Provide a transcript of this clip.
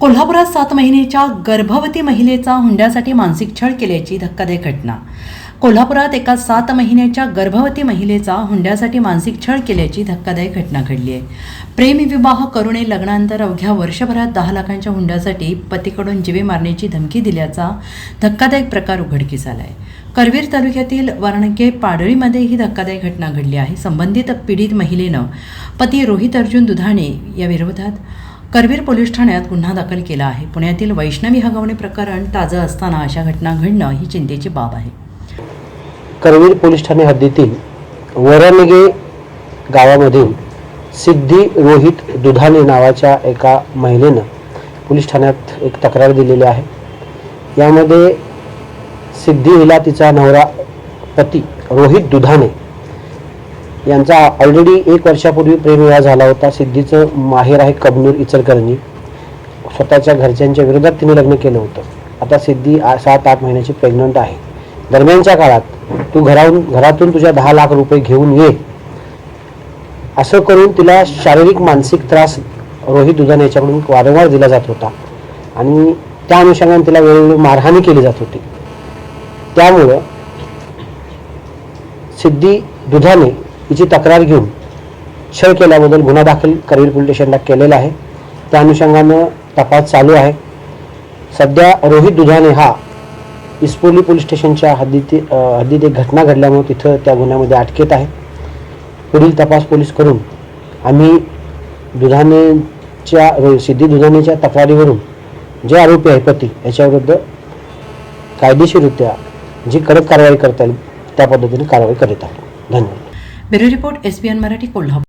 कोल्हापुरात सात महिन्याच्या गर्भवती महिलेचा हुंड्यासाठी मानसिक छळ केल्याची धक्कादायक घटना. कोल्हापुरात एका सात महिन्याच्या गर्भवती महिलेचा हुंड्यासाठी मानसिक छळ केल्याची धक्कादायक घटना घडली आहे. प्रेमविवाह विवाह करुणे लग्नानंतर अवघ्या वर्षभरात दहा लाखांच्या हुंड्यासाठी पतीकडून जिवे मारण्याची धमकी दिल्याचा धक्कादायक प्रकार उघडकीस आला आहे करवीर तालुक्यातील वारणके पाडळीमध्ये ही धक्कादायक घटना घडली आहे. संबंधित पीडित महिलेनं पती रोहित अर्जुन दुधाणे या विरोधात करवीर पोलीस ठाण्यात गुन्हा दाखल केला आहे. पुण्यातील वैष्णवी हगवणे प्रकरण ताजं असताना अशा घटना घडणं ही चिंतेची बाब आहे. करवीर पोलीस ठाणे हद्दीतील वरनगे गावामधील सिद्धी रोहित दुधाने नावाच्या एका महिलेनं पोलीस ठाण्यात एक तक्रार दिलेली आहे. यामध्ये सिद्धी हिला तिचा नवरा पती रोहित दुधाने यांचा ऑलरेडी एक वर्षापूर्वी प्रेमविवाह झाला होता. सिद्धीचं माहेर आहे कबनूर इचलकरंजी. स्वतःच्या घरच्यांच्या विरोधात तिने लग्न केलं होतं. आता सिद्धी आ- सात आठ महिन्याची प्रेग्नंट आहे. दरम्यानच्या काळात तू घराहून घरातून तुझ्या दहा लाख रुपये घेऊन ये. असं करून तिला शारीरिक मानसिक त्रास रोहित दुधाने याच्याकडून वारंवार दिला जात होता. आणि त्या अनुषंगाने तिला वेळोवेळी मारहाणी केली जात होती. त्यामुळं सिद्धी दुधाने हिची तक्रार घेऊन छळ केल्याबद्दल गुन्हा दाखल करवीर पोलीस स्टेशनला केलेला आहे. त्या अनुषंगानं तपास चालू आहे. सध्या रोहित दुधाने हा इस्पोली पोलीस स्टेशनच्या हद्दीत हद्दीत एक घटना घडल्यामुळे तिथं त्या गुन्ह्यामध्ये अटकेत आहे. पुढील तपास पोलीस करून आम्ही दुधानेच्या रो- सिद्धी दुधानेच्या तक्रारीवरून जे आरोपी आहे पती याच्याविरुद्ध कायदेशीररित्या जी कडक कारवाई करता येईल त्या पद्धतीने कारवाई करीत आहोत. धन्यवाद. Bureau report S Marathi Kolhapur.